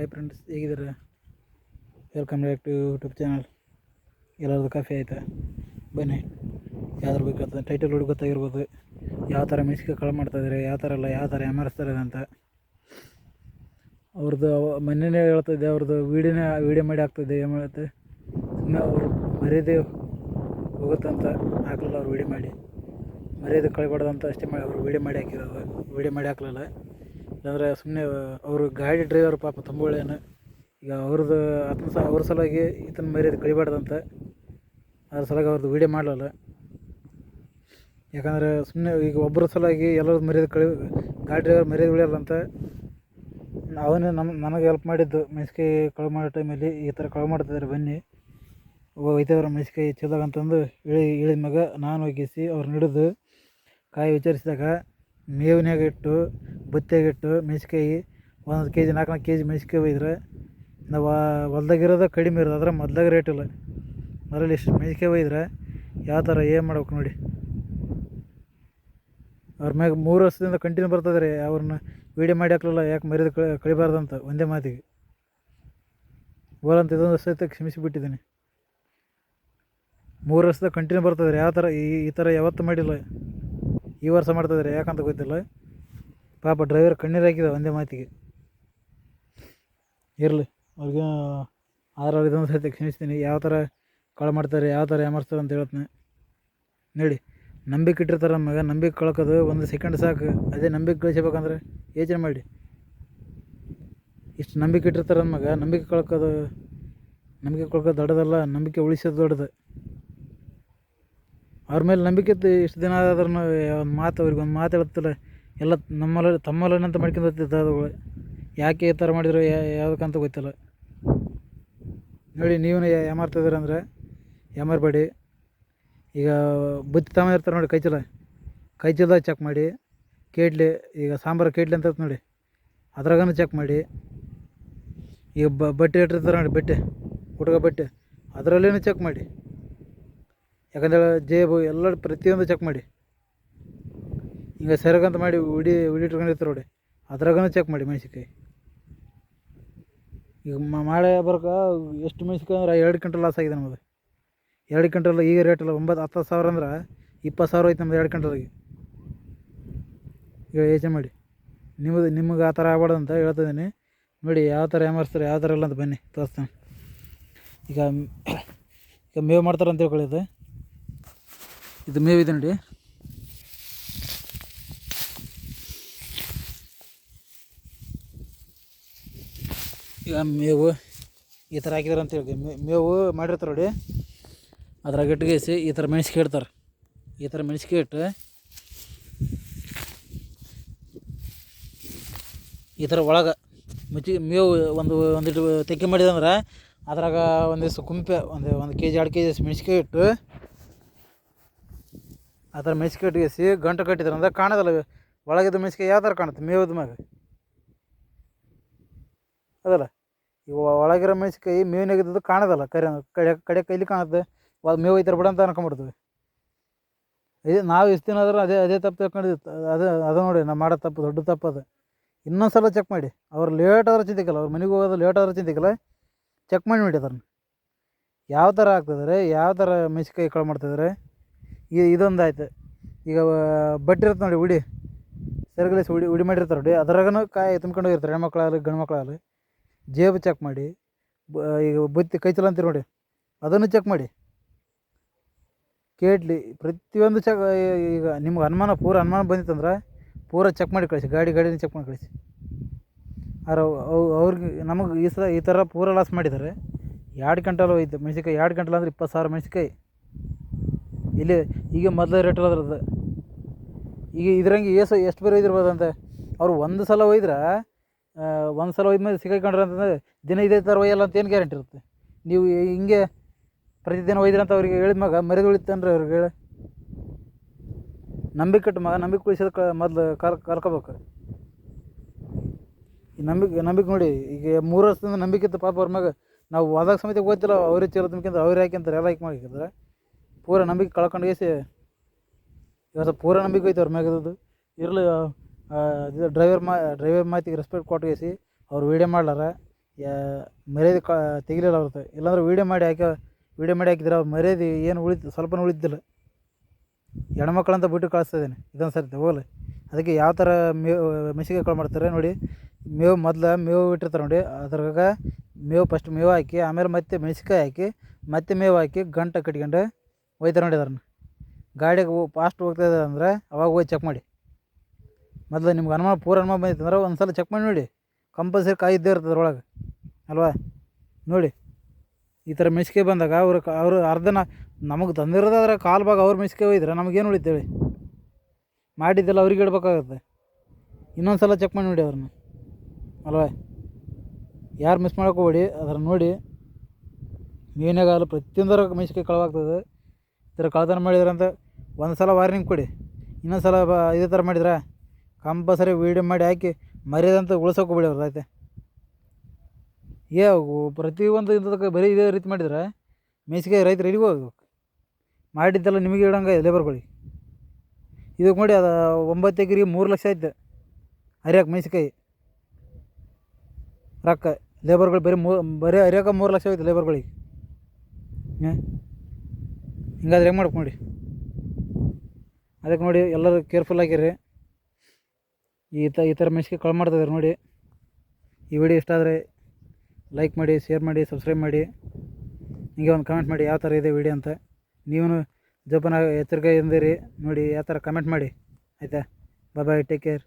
Hi friends ಹೇಗಿದ್ದಾರೆ? Welcome back to YouTube channel ಎಲ್ಲರದು coffee ಆಯಿತಾ? ಬನ್ನಿ. ಯಾವ್ದ್ರ ಬೇಕಾಗ್ತದೆ ಟೈಟಲ್ ಹುಡುಗ ಗೊತ್ತಾಗಿರ್ಬೋದು. ಯಾವ ಥರ ಮೆಣಸಿಗೆ ಕಳು ಮಾಡ್ತಾಯಿದ್ದಾರೆ ಯಾವ ಥರ ಎಲ್ಲ ಯಾವ ಥರ ಎಮರಿಸ್ತಾರೆ ಅಂತ. ಅವ್ರದ್ದು ಮೊನ್ನೆನೇ ಹೇಳ್ತಿದ್ದೆ ಅವ್ರದ್ದು ವೀಡಿಯೋನೇ, ವೀಡಿಯೋ ಮಾಡಿ ಹಾಕ್ತಿದ್ದೆ ಏನು ಮಾಡುತ್ತೆ? ಸುಮ್ಮನೆ ಅವರು ಮರ್ಯಾದೆ ಹೋಗುತ್ತಂತ ಹಾಕಲಿಲ್ಲ ಅವ್ರು ವೀಡಿಯೋ ಮಾಡಿ. ಮರ್ಯಾದೆ ಕಳಿಬಾರ್ದು ಅಂತ ಅಷ್ಟೇ ಮಾಡಿ, ಅವರು ವೀಡಿಯೋ ಮಾಡಿ ಹಾಕಿರೋದು. ವೀಡಿಯೋ ಮಾಡಿ ಹಾಕ್ಲಿಲ್ಲ. ಇಲ್ಲಾಂದರೆ ಸುಮ್ಮನೆ ಅವರು ಗಾಡಿ ಡ್ರೈವರ್ ಪಾಪ ತುಂಬ ಈಗ ಅವ್ರದ್ದು ಆತನ ಸಹ ಅವ್ರ ಸಲುವಾಗಿ ಈತನ ಮರ್ಯಾದೆ ಕಳಿಬಾರ್ದಂತ ಅದ್ರ ಸಲುವಾಗಿ ಅವ್ರದ್ದು ವೀಡಿಯೋ ಮಾಡಲಿಲ್ಲ. ಯಾಕಂದರೆ ಸುಮ್ಮನೆ ಈಗ ಒಬ್ಬರ ಸಲುವಾಗಿ ಎಲ್ಲರದ್ದು ಮರ್ಯಾದೆ ಕಳಿ, ಗಾಡಿ ಡ್ರೈವರ್ ಮರ್ಯಾದೆ ಉಳಿಯಲ್ಲ ಅವನೇ ನಮ್ಮ ನನಗೆ ಹೆಲ್ಪ್ ಮಾಡಿದ್ದು ಮೆಣಸಿಕಾಯಿ ಕಳು ಮಾಡೋ ಟೈಮಲ್ಲಿ ಈ ಥರ ಕಳು ಮಾಡ್ತಿದ್ದಾರೆ ಬನ್ನಿ. ಒಯ್ತಿದ್ರು ಮೆಣಸಿಕಾಯಿ ಚೀಲದಾಗ ಅಂತಂದು ಇಳಿ ಇಳಿದ ಮಗ ನಾನು ಒಗ್ಗಿಸಿ ಅವ್ರನ್ನ ಹಿಡಿದು ಕಾಯಿ ವಿಚಾರಿಸಿದಾಗ ಮೇವಿನಾಗ ಇಟ್ಟು ಬುತ್ತಿಯಾಗಿಟ್ಟು ಮೆಣ್ಸಿಕಾಯಿ ಒಂದೊಂದು ಕೆ ಜಿ ನಾಲ್ಕು ನಾಲ್ಕು ಕೆ ಜಿ ಮೆಣ್ಸಿಕಾಯಿ ಒಯ್ದ್ರೆ ನಾವು ಹೊಲ್ದಾಗಿರೋದು ಕಡಿಮೆ ಇರೋದು ಅದ್ರ ಮೊದ್ಲಾಗ ರೇಟ್ ಇಲ್ಲ. ಮೊದಲು ಇಷ್ಟು ಮೆಣ್ಸಿಕಾಯಿ ಒಯ್ದ್ರೆ ಯಾವ ಥರ ಏನು ಮಾಡ್ಬೇಕು ನೋಡಿ. ಅವ್ರ ಮ್ಯಾಗ ಮೂರು ವರ್ಷದಿಂದ ಕಂಟಿನ್ಯೂ ಬರ್ತದೆ ರೀ ಅವ್ರನ್ನ ವೀಡಿಯೋ ಮಾಡಿ ಹಾಕ್ಲಿಲ್ಲ, ಯಾಕೆ ಮರ್ಯಾದೆ ಕಳಿ ಕಳಿಬಾರ್ದಂತ ಒಂದೇ ಮಾತಿಗೆ. ಓಲಂತ ಇದೊಂದು ಸಹಿತ ಕ್ಷಮಿಸಿಬಿಟ್ಟಿದ್ದೀನಿ ಮೂರು ವರ್ಷದ ಕಂಟಿನ್ಯೂ ಬರ್ತದೆ ರೀ ಯಾವ ಥರ ಈ ಈ ಥರ ಯಾವತ್ತು ಮಾಡಿಲ್ಲ. ಈ ವರ್ಷ ಮಾಡ್ತಿದ್ದಾರೆ ಯಾಕಂತ ಗೊತ್ತಿಲ್ಲ. ಪಾಪ ಡ್ರೈವರ್ ಕಣ್ಣೀರು ಹಾಕಿದ ಒಂದೇ ಮಾತಿಗೆ. ಇರಲಿ, ಅವ್ರಿಗೆ ಆದ್ರೆ ಇದೊಂದು ಸಹಿತ ಕ್ಷಮಿಸ್ತೀನಿ. ಯಾವ ಥರ ಕಳ ಮಾಡ್ತಾರೆ, ಯಾವ ಥರ ಯಾಮರ್ಸ್ತಾರೆ ಅಂತ ಹೇಳ್ತೀನಿ. ನೋಡಿ, ನಂಬಿಕೆ ಇಟ್ಟಿರ್ತಾರೆ ನಮಗೆ ನಂಬಿಕೆ ಕಳ್ಕೋದು ಒಂದು ಸೆಕೆಂಡ್ ಸಾಕು. ಅದೇ ನಂಬಿಕೆ ಕಳ್ಸಿಬೇಕಂದ್ರೆ ಯೋಚನೆ ಮಾಡಿ. ಇಷ್ಟು ನಂಬಿಕೆ ಇಟ್ಟಿರ್ತಾರೆ ನಮಗೆ ನಂಬಿಕೆ ಕಳ್ಕೋದು ನಂಬಿಕೆ ಕಳ್ಕೋದು ದೊಡ್ಡದಲ್ಲ, ನಂಬಿಕೆ ಉಳಿಸೋದು ದೊಡ್ಡದು. ಅವ್ರ ಮೇಲೆ ನಂಬಿಕೆ ಇತ್ತು ಇಷ್ಟು ದಿನ ಆದ್ರೂ ಒಂದು ಮಾತು ಅವ್ರಿಗೆ ಒಂದು ಮಾತು ಹೇಳ್ತಿಲ್ಲ ಎಲ್ಲ ನಮ್ಮಲ್ಲ ತಮ್ಮಲ್ಲನಂತ ಮಾಡ್ಕೊಂಡು ಹೋಗ್ತಿದ್ದ ಅದುಗಳು ಯಾಕೆ ಈ ಥರ ಮಾಡಿದ್ರು ಯಾವುದಕ್ಕಂತ ಗೊತ್ತಿಲ್ಲ. ನೋಡಿ, ನೀವು ಯಾಮಾರ್ತಿದ್ದೀರ ಅಂದರೆ, ಯಾಮಾರಬೇಡಿ. ಈಗ ಬುತ್ತಿ ತಮ್ಮ ಇರ್ತಾರೆ ನೋಡಿ ಕೈ ಚೀಲ ಕೈ ಚೀಲದಾಗ ಚೆಕ್ ಮಾಡಿ. ಕೇಟ್ಲಿ ಈಗ ಸಾಂಬಾರು ಕೇಟ್ಲಿ ಅಂತ ನೋಡಿ. ಅದ್ರಾಗನೂ ಚೆಕ್ ಮಾಡಿ. ಈಗ ಬಟ್ಟೆ ಇಟ್ಟಿರ್ತಾರೆ ನೋಡಿ, ಬಟ್ಟೆ ಹುಡುಗ ಬಟ್ಟೆ. ಅದರಲ್ಲೇನು ಚೆಕ್ ಮಾಡಿ. ಯಾಕಂದ್ರೆ ಜೇಬು ಎಲ್ಲ ಪ್ರತಿಯೊಂದು ಚೆಕ್ ಮಾಡಿ. ಈಗ ಸರಗಂತ ಮಾಡಿ ಉಡಿ ಉಡಿ ಇಟ್ಕೊಂಡಿರ್ತಾರೆ ನೋಡಿ. ಅದ್ರಾಗನು ಚೆಕ್ ಮಾಡಿ ಮೆಣಸಿನ್ಕಾಯಿ. ಈಗ ಮಳೆ ಬರಕ ಎಷ್ಟು ಮೆಣಸಿನ್ಕಾಯಿ ಅಂದ್ರೆ ಎರಡು ಕ್ವಿಂಟಲ್ ಲಾಸ್ ಆಗಿದೆ ನಮ್ಮದು ಎರಡು ಕ್ವಿಂಟಲ್ ಈಗ ರೇಟ್ ಇಲ್ಲ ಒಂಬತ್ತು ಹತ್ತು ಸಾವಿರ ಅಂದ್ರೆ ಇಪ್ಪತ್ತು ಸಾವಿರ ಐತೆ ನಮ್ದು ಎರಡು ಕ್ವಿಂಟಲ್ಗೆ ಈಗ ಯೋಚನೆ ಮಾಡಿ. ನಿಮ್ಮದು ನಿಮಗೆ ಆ ಥರ ಆಗ್ಬಾರ್ದು ಅಂತ ಹೇಳ್ತಿದ್ದೀನಿ ನೋಡಿ ಯಾವ ಥರ ಯಾಮರ್ಸ್ತಾರೆ ಯಾವ ಥರ ಇಲ್ಲ ಅಂತ ಬನ್ನಿ ತೋರಿಸ್ತೇನೆ. ಈಗ ಈಗ ಮೇವು ಮಾಡ್ತಾರೆ ಅಂತ ಇದು ಮೇವಿದೆ ನೋಡಿ. ಈಗ ಮೇವು ಈ ಥರ ಹಾಕಿದಾರೆ ಅಂತ ಹೇಳಿ. ಮೇವು ಮಾಡಿರ್ತಾರೆ ನೋಡಿ. ಅದ್ರಾಗ ಇಟ್ಗೇಸಿ ಈ ಥರ ಮೆಣಸಿಗೆ ಇಡ್ತಾರೆ. ಈ ಥರ ಮೆಣಸಿಗೆ ಇಟ್ಟು ಈ ಥರ ಒಳಗೆ ಮುಚ್ಚಿ ಮೇವು ಒಂದು ಒಂದಿಟ್ಟು ತೆಕ್ಕೆ ಮಾಡಿದಂದ್ರೆ ಅದ್ರಾಗ ಒಂದಿಷ್ಟು ಕುಂಪೆ, ಒಂದು ಒಂದು ಕೆ ಜಿ ಎರಡು ಕೆ ಜಿ ಮೆಣಸಿಕಾಯಿ ಇಟ್ಟು ಮೆಣಸಿಕಾಯಿ ಇಟ್ಗೇಸಿ ಗಂಟು ಕಟ್ಟಿದ್ರೆ ಅಂದ್ರೆ ಕಾಣೋದಲ್ಲ. ಒಳಗಿದ್ದ ಮೆಸ್ಕೆ ಯಾವ ಥರ ಕಾಣುತ್ತೆ? ಮೇವದ ಮ್ಯಾಗ. ಅದಲ್ಲ ಇವ ಒಳಗಿರೋ ಮೆಣಸಿಕಾಯಿ ಮೇವಿನಾಗಿದ್ದು ಕಾಣೋದಲ್ಲ. ಕರೆ, ಕಡೆ ಕಡೆ ಕೈಲಿ ಕಾಣುತ್ತೆ. ಅದು ಮೇವು ಐತರ ಬಿಡ ಅಂತ ಅನ್ಕೊಂಬಿಡ್ತೀವಿ ಇದು ನಾವು ಇಷ್ಟು ದಿನ ಅದೇ ಅದೇ ತಪ್ಪು ತಿಳ್ಕೊಂಡಿದ್ದು ಅದು ಅದು ನೋಡಿ, ನಾವು ಮಾಡೋ ತಪ್ಪು, ದೊಡ್ಡ ತಪ್ಪು ಅದು. ಇನ್ನೊಂದು ಸಲ ಚೆಕ್ ಮಾಡಿ. ಅವ್ರು ಲೇಟ್ ಆದ್ರೆ ಚಿಂತಿಕಲ್ಲ, ಅವ್ರ ಮನೆಗೆ ಹೋಗೋದು ಲೇಟ್ ಆದ್ರೆ ಚಿಂತಿಕಲ್ಲ ಚೆಕ್ ಮಾಡಿ ನೋಡಿ ಅದನ್ನು. ಯಾವ ಥರ ಆಗ್ತದ್ರೆ ಯಾವ ಥರ ಮೆಣಸಿಕಾಯಿ ಕಳು ಮಾಡ್ತಿದ್ದಾರೆ ಈ ಇದೊಂದು ಆಯ್ತು ಈಗ ಬಟ್ಟೆ ಇರುತ್ತೆ ನೋಡಿ, ಉಡಿ. ಸೆರಗಲಿಸಿ ಉಡಿ ಉಡಿ ಮಾಡಿರ್ತಾರೆ ನೋಡಿ. ಅದ್ರಾಗನು ಕಾಯಿ ತುಂಬ್ಕೊಂಡು ಹೋಗಿರ್ತಾರೆ ಹೆಣ್ಮಕ್ಳಾಗಲಿ ಗಂಡು ಮಕ್ಕಳಾಗಲಿ ಜೇಬು ಚೆಕ್ ಮಾಡಿ. ಈಗ ಬುತ್ತಿ, ಕೈ ನೋಡಿ. ಅದನ್ನು ಚೆಕ್ ಮಾಡಿ. ಕೇಟ್ಲಿ ಪ್ರತಿಯೊಂದು ಚೆಕ್ ಈಗ ನಿಮ್ಗೆ ಅನುಮಾನ, ಪೂರ ಅನುಮಾನ ಬಂದಿತ್ತಂದ್ರೆ ಪೂರ ಚೆಕ್ ಮಾಡಿ ಕಳಿಸಿ. ಗಾಡಿ, ಗಾಡಿನ ಚೆಕ್ ಮಾಡಿ ಕಳಿಸಿ. ಅವು ಅವ್ರಿಗೆ, ನಮಗೆ ಈ ಸಲ ಈ ಥರ ಪೂರ ಲಾಸ್ ಮಾಡಿದ್ದಾರೆ ಎರಡು ಗಂಟಲು ಹೋಯ್ತು? ಮೆಣಸಿನ್ಕಾಯಿ ಎರಡು ಗಂಟಲು ಅಂದ್ರೆ ಇಪ್ಪತ್ತು ಸಾವಿರ ಮೆಣಸಿನ್ಕಾಯಿ. ಇಲ್ಲಿ ಈಗ ಮೊದಲ ರೇಟ್ ಅದ್ರದ್ದು. ಈಗ ಇದ್ರಂಗೆ ಏಸು ಎಷ್ಟು ಬೇರೆ ಅಂತ ಅವ್ರು ಒಂದು ಸಲ ಒಯ್ದ್ರೆ ಒಂದು ಸಲ ಒಯ್ದ ಮೇಲೆ ಸಿಗಾಕೊಂಡ್ರೆ ಅಂತಂದ್ರೆ ದಿನ ಇದೇ ಥರ ಒಯ್ಯಲ್ಲ ಅಂತ ಏನು ಗ್ಯಾರಂಟಿ ಇರುತ್ತೆ? ನೀವು ಹಿಂಗೆ ಪ್ರತಿದಿನ ಒಯ್ದ್ರಂತ ಅವ್ರಿಗೆ ಹೇಳಿದ ಮಗ ಮರ್ಯಾದೆ ಉಳಿತಾನ್ರಿ ಅವ್ರಿಗೆ ಹೇಳಿ. ನಂಬಿಕೆ ಕಟ್ಟು ಮಗ, ನಂಬಿಕೆ ಉಳಿಸೋದಕ್ಕೆ ಮೊದಲು ಕರ್ ಕರ್ಕೋಬೇಕು ಈ ನಂಬಿಕೆ ನಂಬಿಕೆ ನೋಡಿ, ಈಗ ಮೂರು ವರ್ಷದಿಂದ ನಂಬಿಕೆ ಇತ್ತು ಪಾಪ ಅವ್ರ ಮಗ, ನಾವು ಹೋದಾಗ ಸಮೇತ ಗೊತ್ತಿಲ್ಲ ಅವ್ರಿಗೆ ಚೀಲ ಅವ್ರು ಯಾಕೆ ಅಂತಾರೆ, ಎಲ್ಲ ಯಾಕೆ ಮಾಡಿದ್ರೆ. ಪೂರ ನಂಬಿಕೆ ಕಳ್ಕೊಂಡು ಏಸಿ ಇವತ್ತು ಪೂರ ನಂಬಿಕೆ ಐತೆ ಅವ್ರ ಮ್ಯಾಗದ್ದು ಇರಲಿ ಇದು ಡ್ರೈವರ್ ಮಾ ಡ್ರೈವರ್ ಮಾತಿಗೆ ರೆಸ್ಪೆಕ್ಟ್ ಕೊಟ್ಟು ಅವ್ರು ವೀಡಿಯೋ ಮಾಡ್ಲಾರ. ಮರ್ಯಾದೆ ಕ ತೆಗಿಲಿಲ್ಲ ಅವ್ರದ್ದು ಇಲ್ಲಾಂದ್ರೆ ವೀಡಿಯೋ ಮಾಡಿ ಹಾಕಿ ವೀಡಿಯೋ ಮಾಡಿ ಹಾಕಿದ್ರೆ ಅವ್ರು ಮರ್ಯಾದೆ ಏನು ಉಳಿತು ಸ್ವಲ್ಪನು ಉಳಿದಿಲ್ಲ ಹೆಣ್ಮಕ್ಳು ಅಂತ ಬಿಟ್ಟು ಕಳಿಸ್ತಿದ್ದೇನೆ ಇದೊಂದು ಸರ್ತಿ, ಹೋಗಲಿ. ಅದಕ್ಕೆ ಯಾವ ಥರ ಮೇವು, ಮೆಸಿಗೆ ಕಾಳು ಮಾಡ್ತಾರೆ ನೋಡಿ. ಮೇವು ಮೊದ್ಲು ಮೇವು ಇಟ್ಟಿರ್ತಾರೆ ನೋಡಿ. ಅದ್ರಾಗ ಮೇವು ಫಸ್ಟ್ ಮೇವು ಹಾಕಿ, ಆಮೇಲೆ ಮತ್ತೆ ಮೆಣಸಿಕಾಯಿ ಹಾಕಿ, ಮತ್ತೆ ಮೇವು ಹಾಕಿ, ಗಂಟೆ ಕಟ್ಕೊಂಡು ಒಯ್ತಾರೆ ನೋಡಿ. ಅದನ್ನು ಗಾಡಿಗೆ ಫಾಸ್ಟ್ ಹೋಗ್ತದೆ ಅಂದ್ರೆ ಅವಾಗ ಹೋಗಿ ಚೆಕ್ ಮಾಡಿ. ಮೊದಲು ನಿಮ್ಗೆ ಅನುಮಾನ, ಪೂರ ಅನುಮಾನ ಬಂದಿತ್ತು ಅಂದ್ರೆ ಒಂದು ಸಲ ಚೆಕ್ ಮಾಡಿ ನೋಡಿ. ಕಂಪಲ್ಸರಿ ಕಾಯಿ ಇದ್ದೇ ಇರ್ತದೆ ಅದ್ರೊಳಗೆ. ಅಲ್ವಾ? ನೋಡಿ. ಈ ಥರ ಮೆಸ್ಕೆ ಬಂದಾಗ ಅವರು ಅವರು ಅರ್ಧನ ನಮಗೆ ತಂದಿರೋದಾದ್ರೆ ಕಾಲು ಭಾಗ ಅವ್ರ ಮೆಸ್ಕೆ ಒಯ್ದ್ರೆ ನಮಗೇನು ಉಳಿತೇಳಿ? ಮಾಡಿದ್ದೆಲ್ಲ ಅವ್ರಿಗೆ ಇಡಬೇಕಾಗತ್ತೆ ಇನ್ನೊಂದು ಸಲ ಚೆಕ್ ಮಾಡಿ ನೋಡಿ ಅವ್ರನ್ನ. ಅಲ್ವಾ? ಯಾರು ಮಿಸ್ ಮಾಡೋಕೆ ಹೋಗ್ಬೇಡಿ, ಅದನ್ನು ನೋಡಿ. ಮೀನಾಗಲ್ಲ ಪ್ರತಿಯೊಂದರ ಮೆಸ್ಕೆ ಕಳವಾಗ್ತದೆ. ಥರ ಕಳ್ತನ ಮಾಡಿದ್ರಂತ ಒಂದು ಸಲ ವಾರ್ನಿಂಗ್ ಕೊಡಿ. ಇನ್ನೊಂದು ಸಲ ಬ ಇದೇ ಥರ ಮಾಡಿದ್ರೆ ಕಂಪಲ್ಸರಿ ವೀಡಿಯೋ ಮಾಡಿ ಹಾಕಿ ಮರ್ಯಾದಂತ ಉಳ್ಸೋಕೆ ಅವ್ರದ್ದು ಅವ್ರು ಆಯ್ತು. ಏ ಪ್ರತಿಯೊಂದು ಇದಕ್ಕೆ ಬರೀ ಇದೇ ರೀತಿ ಮಾಡಿದ್ರೆ ಮೇಸಿಗೆ ರೈತರು ಇಡೀ ಹೋಗ್ಬೇಕು ಮಾಡಿದ್ದೆಲ್ಲ ನಿಮಗೆ ಇಡಂಗೆ ಲೇಬರ್ಗಳಿಗೆ ಇದಕ್ಕೆ ನೋಡಿ ಅದು ಒಂಬತ್ತು ಎಕರೆಗೆ ಮೂರು ಲಕ್ಷ ಆಯ್ತು ಹರಿಯಾಕೆ ಮೆಣಸಿಕಾಯಿ ರೊಕ್ಕ ಲೇಬರ್ಗಳು ಬರೀ ಮೂ ಬರೀ ಹರಿಯಾಕ ಮೂರು ಲಕ್ಷ ಆಯ್ತು ಲೇಬರ್ಗಳಿಗೆ ಹಾಂ ಹಿಂಗಾದ್ರೆ ಹೆಂಗೆ ಮಾಡ್ಬೇಕು ನೋಡಿ. ಅದಕ್ಕೆ ನೋಡಿ ಎಲ್ಲರೂ ಕೇರ್ಫುಲ್ ಆಗಿರ್ರಿ ಈ ತ, ಈ ಥರ ಮೆಣಸಿಗೆ ಕಳು ಮಾಡ್ತಿದ್ದಾರೆ ನೋಡಿ. ಈ ವಿಡಿಯೋ ಇಷ್ಟ ಆದರೆ ಲೈಕ್ ಮಾಡಿ ಶೇರ್ ಮಾಡಿ ಸಬ್ಸ್ಕ್ರೈಬ್ ಮಾಡಿ. ಹಿಂಗೆ ಒಂದು ಕಮೆಂಟ್ ಮಾಡಿ, ಯಾವ ಥರ ಇದೆ ವಿಡಿಯೋ ಅಂತ. ನೀವು ಜೋಪಾನ ಎಚ್ಚರಿಕೆ ಇಂದಿರಿ ನೋಡಿ, ಯಾವ ಥರ ಕಮೆಂಟ್ ಮಾಡಿ. ಆಯಿತಾ? ಬಾಯ್ ಬಾಯ್ ಟೇಕ್ ಕೇರ್